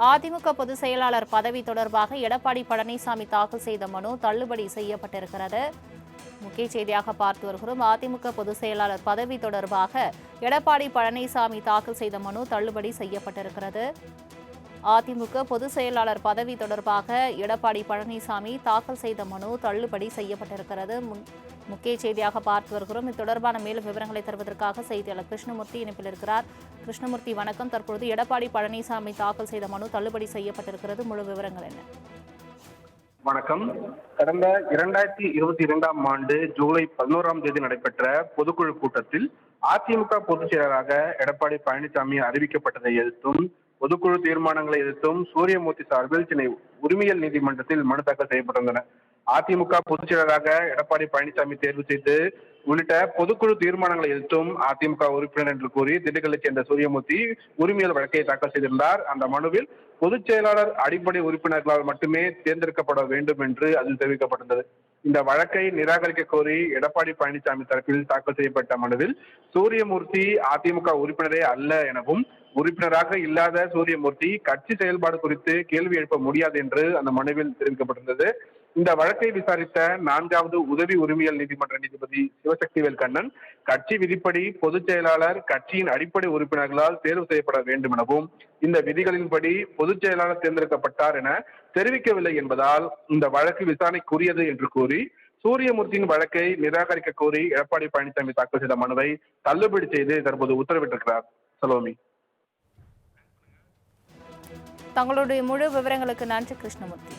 அதிமுக பொதுச் செயலாளர் பதவி தொடர்பாக எடப்பாடி பழனிசாமி தாக்கல் செய்த மனு தள்ளுபடி செய்யப்பட்டிருக்கிறது. முக்கிய செய்தியாக பார்த்து வருகிறோம். அதிமுக பொதுச் செயலாளர் பதவி தொடர்பாக எடப்பாடி பழனிசாமி தாக்கல் செய்த மனு தள்ளுபடி செய்யப்பட்டிருக்கிறது. அதிமுக பொதுச் செயலாளர் பதவி தொடர்பாக எடப்பாடி பழனிசாமி தாக்கல் செய்த மனு தள்ளுபடி செய்யப்பட்டிருக்கிறது. முன்- முக்கிய செய்தியாக பார்த்து வருகிறோம். இது தொடர்பான மேலும் விவரங்களை தருவதற்காக செய்தியாளர் கிருஷ்ணமூர்த்தி இணைப்பில் இருக்கிறார். கிருஷ்ணமூர்த்தி வணக்கம். தற்பொழுது எடப்பாடி பழனிசாமி தாக்கல் செய்த மனு தள்ளுபடி செய்யப்பட்டிருக்கிறது. முழு விவரங்கள் என்ன? வணக்கம். கடந்த இரண்டாயிரத்தி இருபத்தி இரண்டாம் ஆண்டு ஜூலை பதினோராம் தேதி நடைபெற்ற பொதுக்குழு கூட்டத்தில் அதிமுக பொதுச் செயலராக எடப்பாடி பழனிசாமி அறிவிக்கப்பட்டதை எதிர்த்தும் பொதுக்குழு தீர்மானங்களை எதிர்த்தும் சூரியமூர்த்தி சார்பில் சென்னை உரிமையல் நீதிமன்றத்தில் மனு தாக்கல் செய்யப்பட்டிருந்தன. அதிமுக பொதுச் செயலராக எடப்பாடி பழனிசாமி தேர்வு செய்து உள்ளிட்ட பொதுக்குழு தீர்மானங்களை எதிர்த்தும் அதிமுக உறுப்பினர் என்று கூறி திண்டுக்கல்லை சேர்ந்த சூரியமூர்த்தி உரிமையல் வழக்கை தாக்கல் செய்திருந்தார். அந்த மனுவில் பொதுச் செயலாளர் அடிப்படை உறுப்பினர்களால் மட்டுமே தேர்ந்தெடுக்கப்பட வேண்டும் என்று அதில் தெரிவிக்கப்பட்டிருந்தது. இந்த வழக்கை நிராகரிக்க கோரி எடப்பாடி பழனிசாமி தரப்பில் தாக்கல் செய்யப்பட்ட மனுவில் சூரியமூர்த்தி அதிமுக உறுப்பினரே அல்ல எனவும் உறுப்பினராக இல்லாத சூரியமூர்த்தி கட்சி செயல்பாடு குறித்து கேள்வி எழுப்ப முடியாது என்று அந்த மனுவில் தெரிவிக்கப்பட்டிருந்தது. இந்த வழக்கை விசாரித்த நான்காவது உதவி உரிமையல் நீதிமன்ற நீதிபதி சிவசக்திவேல் கண்ணன் கட்சி விதிப்படி பொதுச் செயலாளர் கட்சியின் அடிப்படை உறுப்பினர்களால் தேர்வு செய்யப்பட வேண்டும் எனவும் இந்த விதிகளின்படி பொதுச் செயலாளர் தேர்ந்தெடுக்கப்பட்டார் என தெரிவிக்கவில்லை என்பதால் இந்த வழக்கு விசாரணைக்குரியது என்று கூறி சூரியமூர்த்தியின் வழக்கை நிராகரிக்க கோரி எடப்பாடி பழனிசாமி தாக்கல் செய்த மனுவை தள்ளுபடி செய்து தற்போது உத்தரவிட்டிருக்கிறார். சலோமி. தங்களுடைய முழு விவரங்களுக்கு நன்றி கிருஷ்ணமூர்த்தி.